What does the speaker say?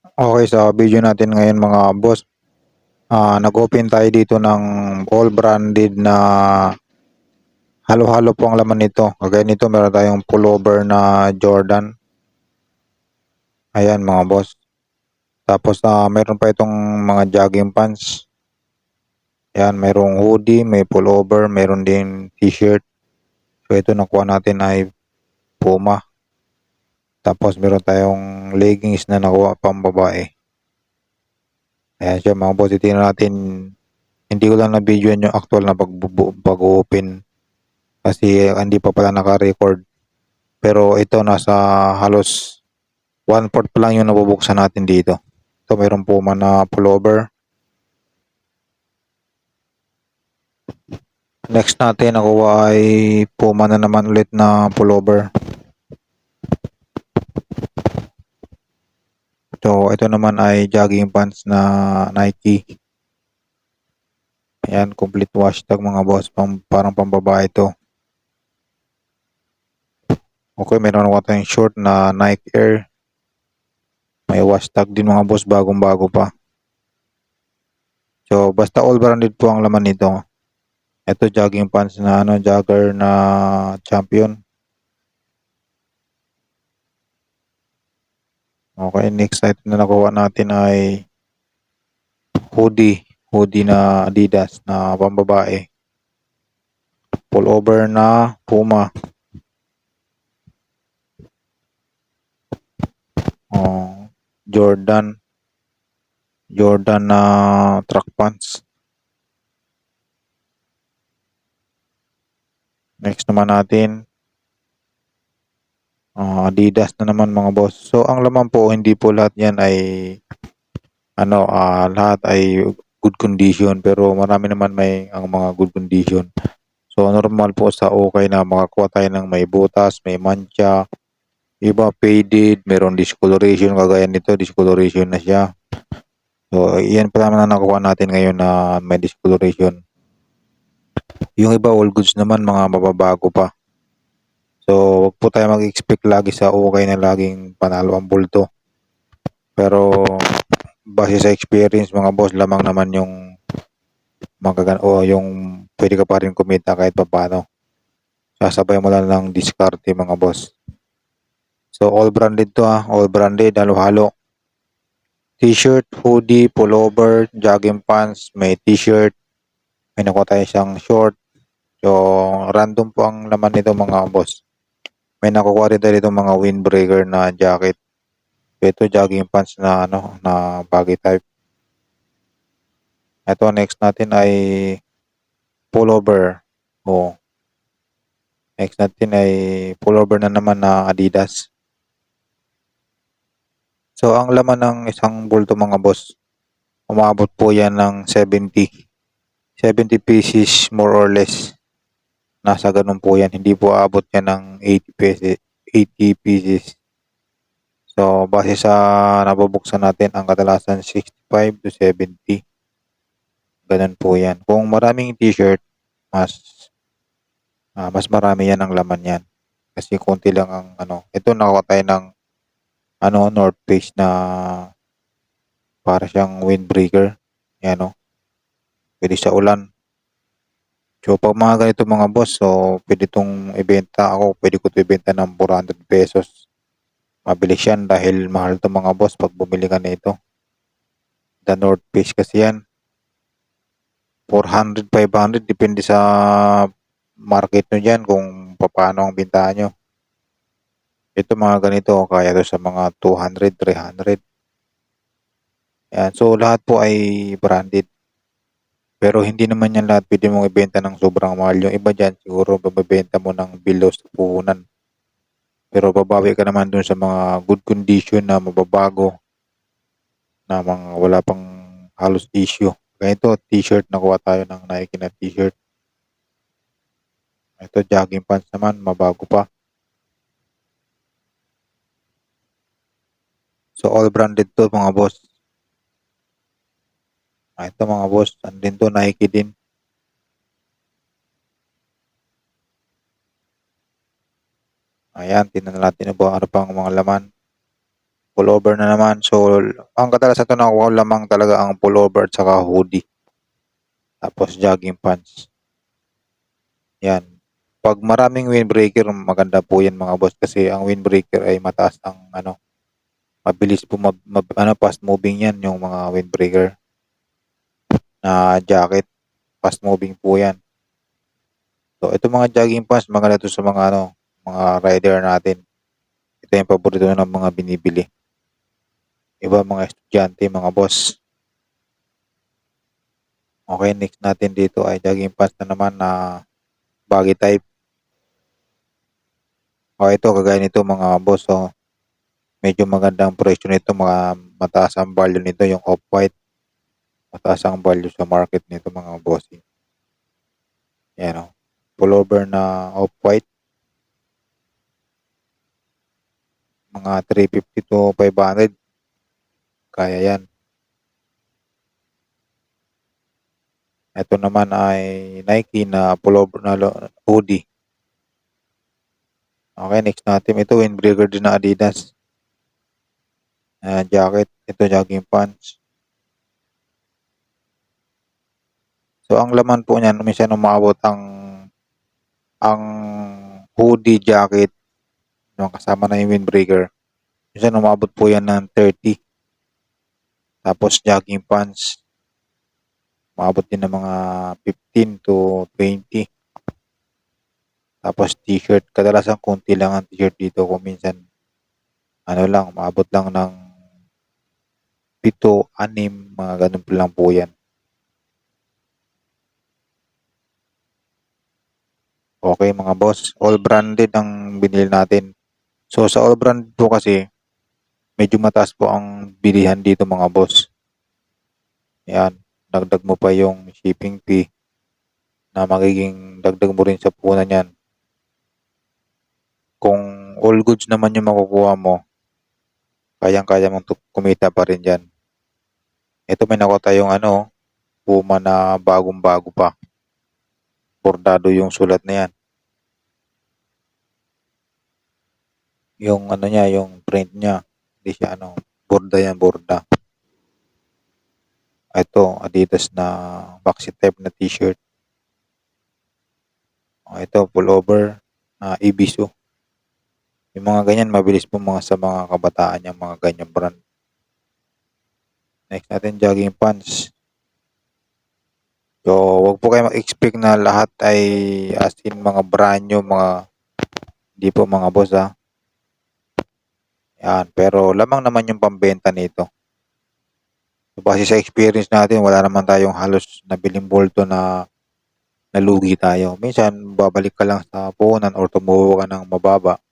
Okay, sa video natin ngayon mga boss, ah, nag-open tayo dito ng all branded na halo-halo po ang laman nito. Kagaya nito, meron tayong pullover na Jordan. Ayan mga boss. Tapos ah, meron pa itong mga jogging pants. Ayan, merong hoodie, may pullover, meron din t-shirt. So ito nakuha natin ay Puma. Tapos meron tayong leggings na nakuha pang babae. Ayan siya mga boss, titingnan natin. Hindi ko lang na-video yung actual na pag- pag-open. Kasi hindi pa pala naka-record. Pero ito nasa halos one fourth pa lang yung nabubuksan natin dito. Ito mayroong Puma na pullover. Next natin nakuha ay Puma na naman ulit na pullover. So, ito naman ay jogging pants na Nike. Ayan, complete wash tag mga boss. Pang, parang pambabae ito. Okay, meron ako tayong short na Nike Air. May wash tag din mga boss, bagong-bago pa. So, basta all branded po ang laman nito. Ito jogging pants na ano, jogger na champion. Okay, next item na nakuha natin ay hoodie. Hoodie na Adidas na pambabae. Pullover na Puma. Oh, Jordan. Jordan na track pants. Next naman natin, ah, Adidas na naman mga boss. So, ang laman po, hindi po lahat yan ay, ano, ah, lahat ay good condition. Pero marami naman may ang mga good condition. So, normal po sa okay na makakuha tayo ng may butas, may mancha, iba faded, meron discoloration, kagaya nito, discoloration na siya. So, yan pa naman na nakuha natin ngayon na may discoloration. Yung iba all goods naman mga mababago pa. So, wag po tayo mag-expect lagi sa okay na laging panalo ang bulto. Pero base sa experience mga boss, lamang naman yung magagan o yung pwede ka pa rin kumita kahit paano. Sasabay mo lang ng diskarte mga boss. So, all branded to ha. All branded, halo-halo. T-shirt, hoodie, pullover, jogging pants, may t-shirt, may nakuha tayo siyang short. So, random po ang laman nito mga boss. May nakukuha rin tayo dito mga windbreaker na jacket. Ito jogging pants na ano na baggy type. Ito next natin ay pullover. Oh. Next natin ay pullover na naman na Adidas. So ang laman ng isang bulto mga boss, umabot po yan ng 70. 70 pieces more or less. Nasa ganun po yan. Hindi po abot yan ng 80 pieces. 80 pieces. So, base sa nabubuksan natin, ang kadalasan 65 to 70. Ganun po yan. Kung maraming t-shirt, mas ah, mas marami yan ang laman yan. Kasi konti lang ang ano. Ito nakuha tayo ng ano, North Face na para siyang windbreaker. Yan o. Pwede sa ulan. So, pag mga ganito mga boss, so, pwede itong ibenta ako. Pwede ko ito ibenta ng 400 pesos. Mabilis yan dahil mahal ito mga boss pag bumili ka na. The North Face kasi yan. 400, 500, depende sa market nyo dyan kung paano ang bintahan nyo. Ito mga ganito, kaya to sa mga 200, 300. Yan. So, lahat po ay branded. Pero hindi naman yan lahat pwede mong ibenta ng sobrang mahal. Yung iba dyan, siguro bababenta mo ng below sa puhunan. Pero babawi ka naman dun sa mga good condition na mababago na mga wala pang halos issue. Ganito, t-shirt, nakuha tayo ng Nike na t-shirt. Ito, jogging pants naman, mabago pa. So, all branded to mga boss. Ah, ito mga boss, andin to, Nike din. Ayan, tingnan natin na ba ano pang mga laman. pullover na naman. So, ang kadalasan ito nakuha lamang talaga ang pullover at saka hoodie. Tapos jogging pants. Yan. Pag maraming windbreaker, maganda po yan mga boss kasi ang windbreaker ay mataas ang ano, mabilis po mab, mab- ano, fast moving yan yung mga windbreaker na jacket. Fast moving po yan. So, ito mga jogging pants, maganda to sa mga ano, mga rider natin. Ito yung paborito ng mga binibili. Iba mga estudyante, mga boss. Okay, next natin dito ay jogging pants na naman na baggy type. O ito, kagaya nito mga boss. So, medyo magandang presyo nito. Mga mataas ang value nito, yung off-white. Mataas ang value sa market nito mga bossing. Yan o. Pullover na off-white. Mga 350 to 500. Kaya yan. Ito naman ay Nike na pullover na hoodie. Okay, next natin. Ito, windbreaker din na Adidas. Ayan, jacket. Ito, jogging pants. So, ang laman po niyan, minsan umabot ang ang hoodie jacket yung kasama na yung windbreaker. Minsan umabot po yan ng 30. Tapos jogging pants, umabot din ng mga 15 to 20. Tapos t-shirt, kadalasan konti lang ang t-shirt dito kung minsan ano lang, umabot lang ng 7, 6, mga ganun po lang po yan. Okay mga boss, all branded ang binili natin. So sa all branded po kasi, medyo mataas po ang bilihan dito mga boss. Yan, dagdag mo pa yung shipping fee na magiging dagdag mo rin sa punan yan. Kung all goods naman yung makukuha mo, kayang-kaya mong kumita pa rin dyan. Ito may nakuha tayong ano, Puma na bagong-bago pa. Bordado yung sulat na yan. Yung ano niya, yung print niya. Hindi siya ano, borda yan, borda. Ito, Adidas na boxy type na t-shirt. O, Ito, pullover na Ibisu. Yung mga ganyan, mabilis po mga sa mga kabataan yung mga ganyan brand. Next natin, jogging pants. So, wag po kayo mag-expect na lahat ay as in mga brand new, mga hindi po mga boss ha. Yan, pero lamang naman yung pambenta nito. So, base sa experience natin, wala naman tayong halos nabiling bolto na nalugi tayo. Minsan, babalik ka lang sa puhunan or tumuho ka ng mababa.